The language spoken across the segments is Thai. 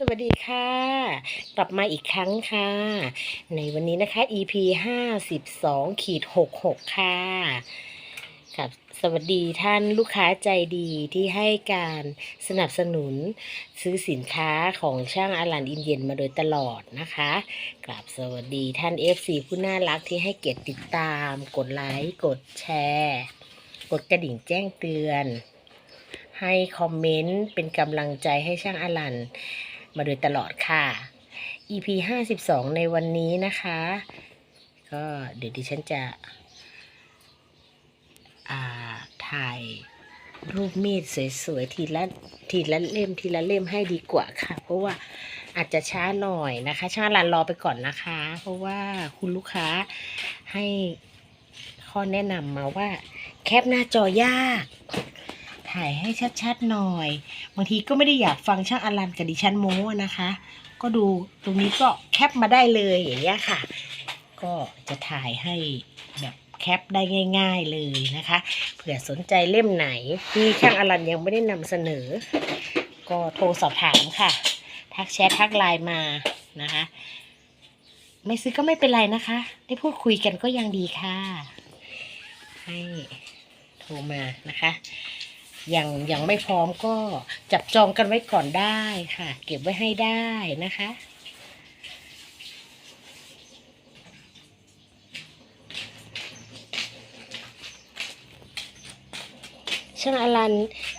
สวัสดีค่ะ กลับมาอีกครั้งค่ะ ในวันนี้นะคะ EP ห้าสิบสองขีดหกหกค่ะครับสวัสดีท่านลูกค้าใจดีที่ให้การสนับสนุนซื้อสินค้าของช่างอารันอินเดียนมาโดยตลอดนะคะกราบสวัสดีท่าน FC ผู้น่ารักที่ให้เกียรติติดตาม กดไลค์กดแชร์ กดกระดิ่งแจ้งเตือน ให้คอมเมนต์เป็นกำลังใจให้ช่างอลัน มาโดยตลอดค่ะ EP 52 ในวันนี้นะคะ ก็เดี๋ยวดิฉันจะถ่ายรูปมีดสวยๆทีละทีละเล่มทีละเล่มให้ดีกว่าค่ะ เพราะว่าอาจจะช้าหน่อยนะคะช่าลันรอไปก่อนนะคะ เพราะว่าคุณลูกค้าให้ข้อแนะนำมาว่า แคปหน้าจอยาก ถ่ายให้ชัดๆหน่อย บางทีก็ไม่ได้อยากฟังช่างอลันกับดิฉันโม้นะคะ ก็ดูตรงนี้ก็แคปมาได้เลยอย่างเงี้ยค่ะ ก็จะถ่ายให้แบบแคปได้ง่าย ๆเลยนะคะ เผื่อสนใจเล่มไหนที่ช่างอลันยังไม่ได้นำเสนอ ก็โทรสอบถามค่ะ ทักแชททักไลน์มานะคะ ไม่ซื้อก็ไม่เป็นไรนะคะ ได้พูดคุยกันก็ยังดีค่ะ ให้โทรมานะคะ ยังยังไม่พร้อมก็จับจองกันไว้ก่อนได้ค่ะ เก็บไว้ให้ได้นะคะช่างอลัน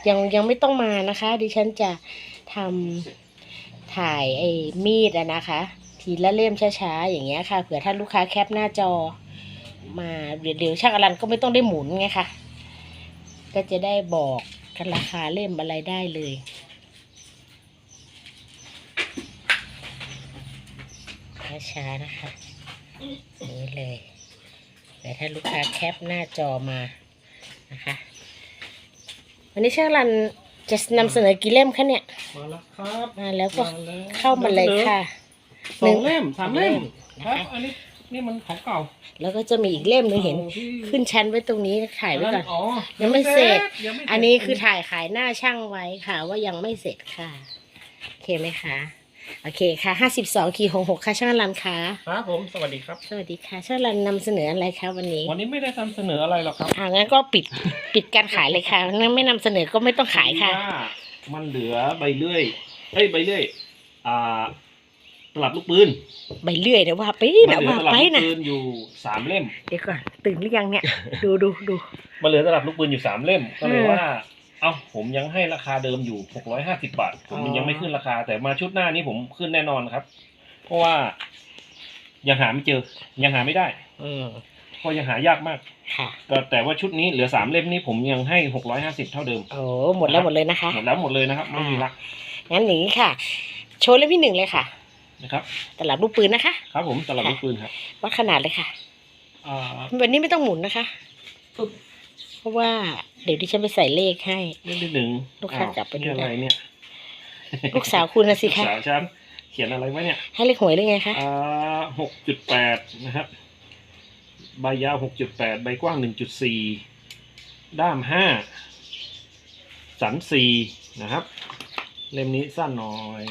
ยังยังไม่ต้องมานะคะ ดิฉันจะทำถ่ายไอ้มีดอะนะคะ ทีละเล่มช้าๆอย่างเงี้ยค่ะเผื่อท่านลูกค้าแคปหน้าจอ มาเดี๋ยวเดี๋ยวช่างอลันก็ไม่ต้องได้หมุนไงค่ะ ก็จะได้บอกกันราคาเล่มอะไรได้เลยช้าๆนะคะนี่เลยแต่ถ้าลูกค้าแคปหน้าจอมานะคะ วันนี้ช่างรันจะนำเสนอกี่เล่มคะเนี่ยมาแล้วครับมาแล้วก็มาแล้วเข้ามาเลยค่ะสองเล่มสามเล่มนะครัคะบอันนี้ นี่มันของเก่าแล้วก็จะมีอีกเล่มหนึงเห็นก่าที่ขึ้นชั้นไว้ตรงนี้ถ่ายไว้ก่อน อ๋อยังไม่เสร็จ ยังไม่เสร็จอันนี้คือถ่ายขายหน้าช่างไว้ค่ะ ว่ายังไม่เสร็จค่ะ โอเคไหมคะโอเคค่ะห้าสิบสองขีหกหกค่ะช่างรันค่ะครับผมสวัสดีครับ สวัสดีค่ะช่างรันนำเสนออะไรคะวันนี้วันนี้ไม่ได้นำเสนออะไรหรอกครับอ่างั้นก็ปิดปิดการขายเลยค่ะงั้นไม่นำเสนอก็ไม่ต้องขายค่ะ ว่ามันเหลือใบเลื่อยเอ้ยใบเลื่อย อ่า ตลับลูกปืนใบเลื่อยนะว่าไปมันะเหลืว่าตลับไปลูกนะปืนอยู่สามเล่ม เดี๋ยวก่อนตื่นหรือยังเนี่ย ดูดูดูมันเหลือตลับลูกปืนอยู่สามเล่มก็เลยอืมว่า เอ้าผมยังให้ราคาเดิมอยู่หกร้อยห้าสิบาท ผมอ๋อยังไม่ขึ้นราคา แต่มาชุดหน้านี้ผมขึ้นแน่นอนครับ เพราะว่า ยังหาไม่เจอ ยังหาไม่ได้ อืมเพราะยังหายากมากค่ะก็แต่ว่าชุดนี้เหลือสามเล่มนี้ผมยังให้หกร้อยห้าสิบเท่าเดิมโอ้หมดแล้วหมดเลยนะคะหมดแล้วหมดเลยนะครับไม่มีละงั้นอย่างนี้ค่ะ โชว์เล่มที่หนึ่งเลยค่ะ นะครับ ตลับลูกปืนนะคะ ครับผมตลับลูกปืนครับวัดขนาดเลยค่ะอ่าวันนี้ไม่ต้องหมุนนะคะ ปึ๊บเพราะว่าเดี๋ยวดิฉันไปใส่เลขให้เล่มที่หนึ่งลูกค้ากลับไปดูนี่อะไรเนี่ย ลูกสาวคุณนะสิลูกคะสาวฉันเขียนอะไรไว้เนี่ย ให้เลขหวยหรือไงคะอ่าหกจุดแปดนะครับใบยาวหกจุดแปดใบกว้างหนึ่งจุดสี่ด้ามห้าสันสี่นะครับ เล่มนี้สั้นหน่อย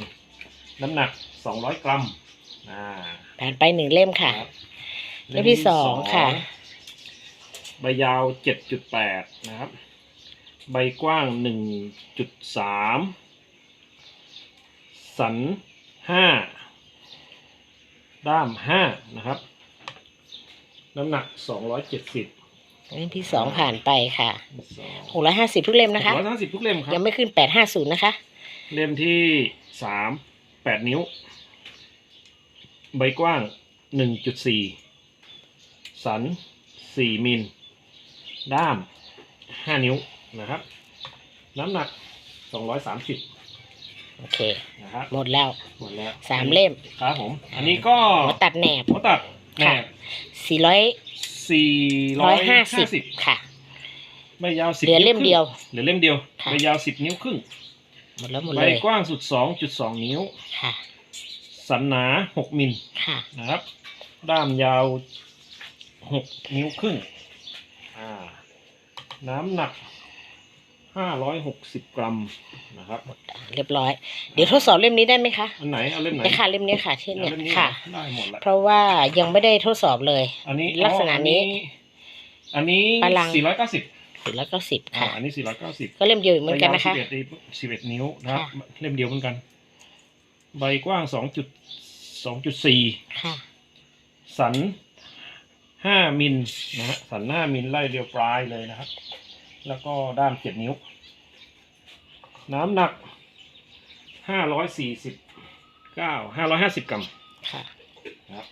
น้ำหนัก สองร้อยกรัมอ่าผ่านไปหนึ่งเล่มค่ะครับเล่มที่สองค่ะ ใบยาวเจ็ดจุดแปดนะครับ ใบกว้างหนึ่งจุดสามสันห้าด้ามห้านะครับ น้ำหนักสองร้อยเจ็ดสิบ เล่มที่สองผ่านไปค่ะหกร้อยห้าสิบทุกเล่มนะคะ ร้อยห้าสิบทุกเล่มครัยังบไม่ขึ้นแปดห้าศูนย์นะคะ เล่มที่สามแปดนิ้ว ใบกว้างหนึ่งจุดสี่สันสี่มิล ด้ามห้านิ้วนะครับ น้ำหนักสองร้อยสามสิบโอเค นะครับหมดแล้ว หมดแล้วสามเล่ม ครับผม อันนี้ก็หัวตัดแหนบหัวตัดแหนค่ะบสี่ร้อยสี่ร้ร้ออยยห้าสิบสิบค่ะใบยาวสิบเหลือเล่มเดียว เหลือเล่มเดียวค่ะใบยาวสิบนิ้วครึ่ง หมดแล้วหมดใบเลยกว้างสุดสองจุดสองนิ้ว ค่ะ สันหนาหกมิลค่ะ นะครับ ด้ามยาวหกนิ้วครึ่ง อ่า น้ำหนักห้าร้อยหกสิบกรัมนะครับ เรียบร้อย เดี๋ยวทดสอบเล่มนี้ได้ไหมคะอันไหนเอาเล่มไหนเนี่ยค่ะเล่มนี้ค่ะที่เนี่ยอาล่มนี้ค่ะ ได้หมดละเพราะว่ายังไม่ได้ทดสอบเลย อันนี้ลักษณะนี้ อันนี้พลัง สี่ร้อยเก้าสิบสิบแล้วก็สิบอ่าค่ะ อันนี้สี่ร้อยเก้าสิบก็เล่มเดียวเหมือนกันนะคะสิบเอ็ดสิบเอ็ดนิ้วนะครับค่ะเล่มเดียวเหมือนกัน ใบกว้างสองจุดสองจุดสี่ค่ะสันห้ามิลนะฮะสันห้ามิลไล่เรียวปลายเลยนะครับ แล้วก็ด้ามเจ็ดนิ้ว น้ำหนักห้าร้อยสี่สิบเก้าห้าร้อยห้าสิบกรัมค่ะนะครับ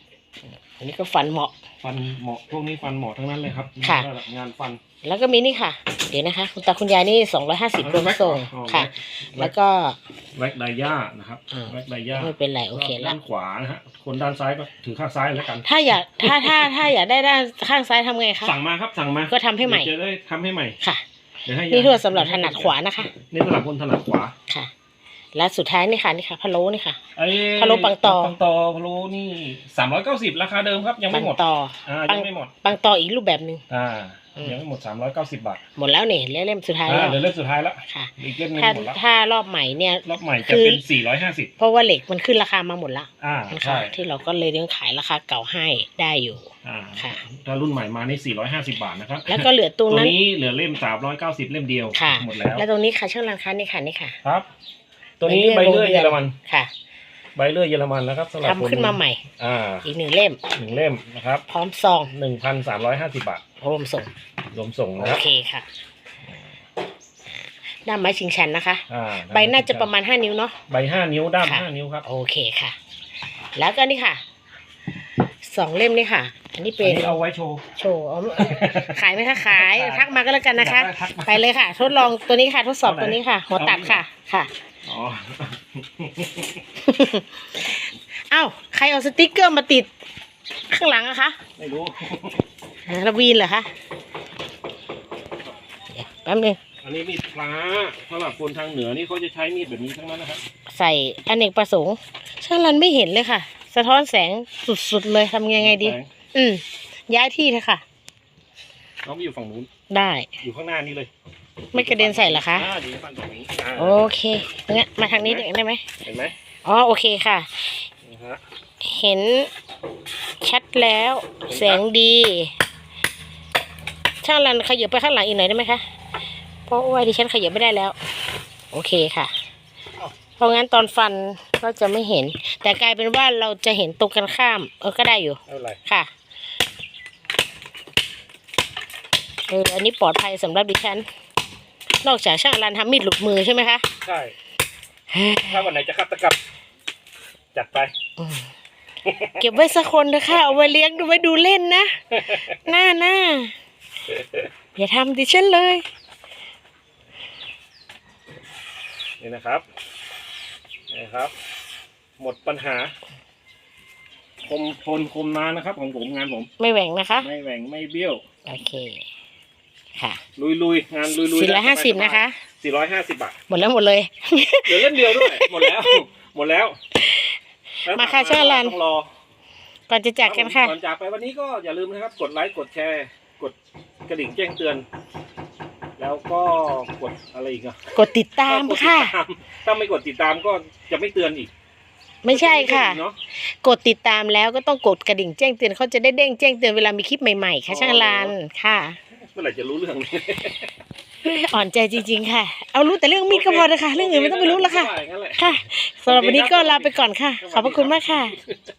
อันนี้ก็ฟันเหมาะ ฟันเหมาะพวกนี้ฟันเหมาะทั้งนั้นเลยครับค่ะนี่ก็งานฟัน แล้วก็มีนี่ค่ะ เดี๋ยวนะคะ คุณตาคุณยายนี่สองร้อยห้าสิบรวมส่งอ๋อค่ะแว็แล้กวก็แว็กไดย่านะครับอ่าแว็กไดย่าไม่เป็นไรโอเคแล้ด้าวนขวานะฮะคนด้านซ้ายก็ถือข้างซ้ายแล้วกัน ถ้าอยากถ้าถ้าถ้าอยากได้ด้านข้างซ้ายทำไงคะสั่งมาครับสั่งมาก็ทำให้ใหม่เดี๋ยวจะได้ทำให้ใหม่ค่ะเดี๋ยวให้นี่ทั่วสำหรับถนัดขวานะคะนี่สำหรับคนถนัดขวาค่ะ และสุดท้ายนี่ค่ะนี่ค่ะพะโล้นี่ค่ะไอ้พะโล้ปังตอปังตอพะโล้นี่สามร้อยเก้าสิบราคาเดิมครับยังปัไม่งหมดต่ออ่าปัยังงไม่หมดปังต่ออีกรูปแบบหนึ่งอ่า อืมยังไม่หมดสามร้อยเก้าสิบบาทหมดแล้วนี่เล่มสุดท้ายอ่าแล้วเดี๋ยวเล่มสุดท้ายแล้วค่ะ อีกเล่มหนึงถ้าหมดแล้วถ้ารอบใหม่เนี่ย รอบใหม่คืจะอเป็นสี่ร้อยห้าสิบเพราะว่าเหล็กมันขึ้นราคามาหมดละอ่านะคะใช่ที่เราก็เลยยังขายราคาเก่าให้ได้อยู่ อ่าค่ะ ถ้ารุ่นใหม่มานี่สี่ร้อยห้าสิบบาทนะครับแล้วก็เหลือตรงตัวนั้น นี้เหลือเล่มสามร้อยเก้าสิบเล่มเดียวค่ะ หมดแล้วแล้วตรงนี้ค่ะช่างร้านค้านี่ค่ะนี่ค่ะ ครับ ตัวนี้ใบใบเลื่เลื่ออยยเยอรมันค่ะใบเลื่อยเยอรมันนะครับสำหรับทำขึ้นมาใหม่ อ่าอีกหนึ่งเล่ม หนึ่งเล่มนะครับพร้อมซองหนึ่งพันสามร้อยห้าสิบบาท รวมส่งรวมส่งโอนะครับเคค่ะด้ามไม้ชิงชันนะคะ อ่าใบน่าจะประมาณห้านิ้วเนาะ ใบห้านิ้วด้ามค่ะ ห้านิ้วครับโอเคค่ะ แล้วก็นี่ค่ะสองเล่มนี่ค่ะ อันนี้อัเป็นนนี้เอาไว้โชว์ โชว์อ๋อขายไหมคะขาย ทักมาก็แล้วกันนะคะ อยากได้ทักมาไปเลยค่ะ ทดลองตัวนี้ค่ะ ทดสอบเอาไหนตัวนี้ค่ะ หัวตัดเอาไหนค่ะค่ะ อ๋อ เอ้าใครเอาสติกเกอร์มาติดข้างหลังอะคะ ไม่รู้อ่า ระวีนเหรอคะเดี๋ยวแป๊บนึงอันนี้มีดพระสำหรับคนทางเหนือนี่เขาจะใช้มีดแบบนี้ทั้งนั้นนะครับใส่อเนกประสงค์ช่างรันไม่เห็นเลยค่ะ สะท้อนแสงสุดๆเลยทำยังไงดีแสงอืมย้ายที่เถอะค่ะ น้องไปอยู่ฝั่งนู้น ได้ อยู่ข้างหน้านี่เลยไม่กระเด็นใส่เหรอคะอ่าอยู่ฝั่งตรงนี้อ่าโอเคงั้นมาทางนี้ได้ไหมเห็นไหมอ๋อโอเคค่ะ นะฮะ เห็นชัดแล้ว แสงดี ช่างรันขยับไปข้างหลังอีกหน่อยได้ไหมคะ เพราะว่าดิฉันขยับไม่ได้แล้ว โอเคค่ะ เพราะงั้นตอนฟันก็จะไม่เห็น แต่กลายเป็นว่าเราจะเห็นตรงกันข้าม เออก็ได้อยู่ไม่เป็นไรค่ะเอออันนี้ปลอดภัยสำหรับดิฉัน นอกจากช่างรันทำมีดหลุดมือใช่ไหมคะ ใช่ถ้าวันไหนจะขับตะกลับจัดไปอืมเก็บไว้สักคนเถอะค่ะเอาไว้เลี้ยงดูไว้ดูเล่นนะ หน้าหน้า อย่าทำดิฉันเลย นี่นะครับนี่นะครับ หมดปัญหา คมทนคมนานนะครับ ของผมงานผม ไม่แหว่งนะคะ ไม่แหว่งไม่เบี้ยว โอเค ค่ะลุยลุยงานลุยลุยสี่ร้อยห้าสิบนะคะสี่ร้อยห้าสิบบาท หมดแล้วหมดเลย เหลือเล่มเดียวด้วย หมดแล้ว หมดแล้วแล้วมาค่ะช่างรันต้องรอก่อนจะจากกันค่ะ ก่อนจากไปวันนี้ก็อย่าลืมนะครับ กดไลค์ กดแชร์ กด กระดิ่งแจ้งเตือน แล้วก็กดอะไรอีกอะกดติดตามกดติดค่ะตามถ้าไม่กดติดตามก็จะไม่เตือนอีกไม่ใช่ค่ะ เนาะกดติดตามแล้วก็ต้องกดกระดิ่งแจ้งเตือนเขาจะได้เด้งแจ้งเตือนเวลามีคลิปใหม่ๆ ค่ะช่างรันค่ะ เมื่อไหร่จะรู้เรื่องอ่อนใจจริง ๆ ค่ะ เอารู้แต่เรื่องมีดก็พอนะคะ เรื่องอื่นไม่ต้องไปรู้แล้วค่ะงั้นแหละ ค่ะสำหรับวันนี้ก็ลาไปก่อนค่ะ ขอบพระคุณมากค่ะส